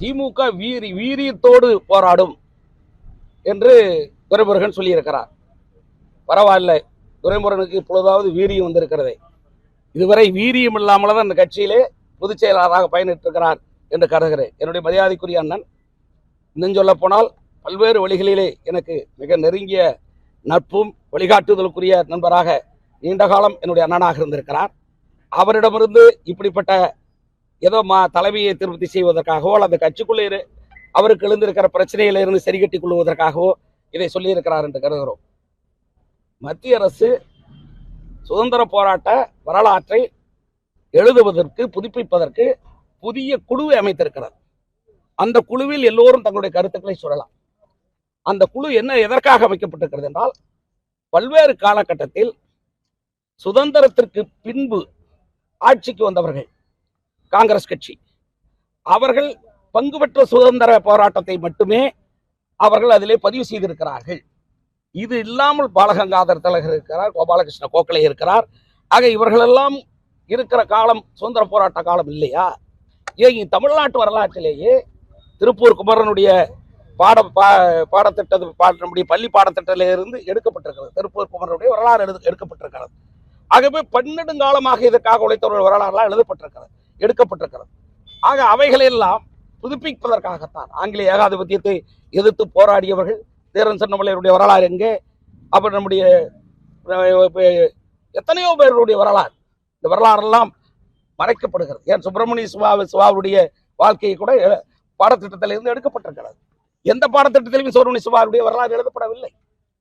திமுக வீரி வீரியத்தோடு போராடும் என்று துரைமுருகன் சொல்லியிருக்கிறார். பரவாயில்ல. துரைமுருகனுக்கு இப்பொழுதாவது வீரியம் வந்திருக்கிறது. இதுவரை வீரியம் இல்லாமல் தான் அந்த கட்சியிலே பொதுச் செயலாளராக பயனிட்டிருக்கிறார் என்று கருதுகிறேன். என்னுடைய மரியாதைக்குரிய அண்ணன் இன்னும் சொல்ல போனால் பல்வேறு வழிகளிலே எனக்கு மிக நெருங்கிய நட்பும் வழிகாட்டுதலுக்குரிய நண்பராக நீண்ட காலம் என்னுடைய அண்ணனாக இருந்திருக்கிறார். அவரிடமிருந்து இப்படிப்பட்ட ஏதோ மா தலைமையை திருப்தி செய்வதற்காகவோ அல்லது கட்சிக்குள்ளே இரு- அவருக்கு எழுந்திருக்கிற பிரச்சனையில இருந்து சரி கொள்வதற்காகவோ இதை சொல்லியிருக்கிறார் என்று கருதுகிறோம். மத்திய அரசு சுதந்திர போராட்ட வரலாற்றை எழுதுவதற்கு புதுப்பிப்பதற்கு புதிய குழுவை அமைத்திருக்கிறது அந்த குழுவில் எல்லோரும் தங்களுடைய கருத்துக்களை சொல்லலாம். அந்த குழு என்ன எதற்காக அமைக்கப்பட்டிருக்கிறது என்றால் பல்வேறு காலகட்டத்தில் சுதந்திரத்திற்கு பின்பு ஆட்சிக்கு வந்தவர்கள் காங்கிரஸ் கட்சி. அவர்கள் பங்கு பெற்ற சுதந்திர போராட்டத்தை மட்டுமே அவர்கள் அதிலே பதிவு செய்திருக்கிறார்கள். இது இல்லாமல் பாலகங்காதர் திலகர் இருக்கிறார் கோபாலகிருஷ்ண கோகலே இருக்கிறார். ஆக இவர்களெல்லாம் இருக்கிற காலம் சுதந்திர போராட்ட காலம் இல்லையா? ஏன் தமிழ்நாட்டு வரலாற்றிலேயே திருப்பூர் குமரனுடைய பாட பா- பாடத்திட்டது பா- நம்முடைய பள்ளி பாடத்திட்டத்திலிருந்து எடுக்கப்பட்டிருக்கிறது. திருப்பூர் குமரனுடைய வரலாறு எழுது எடுக்கப்பட்டிருக்கிறது. ஆகவே பன்னெடுங்காலமாக இதற்காக உழைத்தவர்கள் வரலாறுலாம் எழுதப்பட்டிருக்கிறது. எடுக்கப்பட்டிருக்கிறது. ஆக அவைகளெல்லாம் புதுப்பிப்பதற்காகத்தான் ஆங்கிலேய ஏகாதிபத்தியத்தை எதிர்த்து போராடியவர்கள் தீரன் சின்னமலையருடைய வரலாறு எங்கே? அப்புறம் நம்முடைய எத்தனையோ பேருடைய வரலாறு. இந்த வரலாறெல்லாம் மறைக்கப்படுகிறது. ஏன்? சுப்பிரமணிய சிவா சிவாவுடைய வாழ்க்கையை கூட எ- பாடத்திட்டத்திலிருந்து எடுக்கப்பட்டிருக்கிறது. எந்த பாடத்திட்டத்திலும் சுப்பிரமணிய சிவாவுடைய வரலாறு எழுதப்படவில்லை.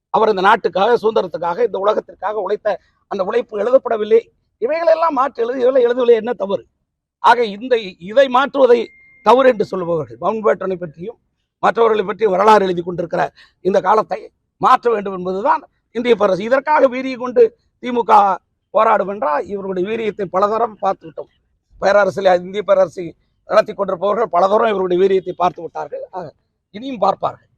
அவர் இந்த நாட்டுக்காக சுதந்திரத்துக்காக இந்த உலகத்திற்காக உழைத்த அந்த உழைப்பு எழுதப்படவில்லை. இவைகளெல்லாம் மாற்றி எழுதி இவைகளை எழுதவில்லை என்ன தவறு? ஆக இந்த இதை மாற்றுவதை தவறு என்று சொல்லுபவர்கள். மவுண்ட்பேட்டனை பற்றியும் மற்றவர்களை பற்றி வரலாறு எழுதி கொண்டிருக்கிற இந்த காலத்தை மாற்ற வேண்டும் என்பதுதான் இந்திய பேரரசு. இதற்காக வீரியம் கொண்டு திமுக போராடும் என்றால் இவர்களுடைய வீரியத்தை பலதரம் பார்த்து விட்டோம். பேரரசில் இந்திய பேரரசை நடத்தி கொண்டிருப்பவர்கள் பலதரம் இவருடைய வீரியத்தை பார்த்து விட்டார்கள். ஆக, இனியும் பார்ப்பார்கள்.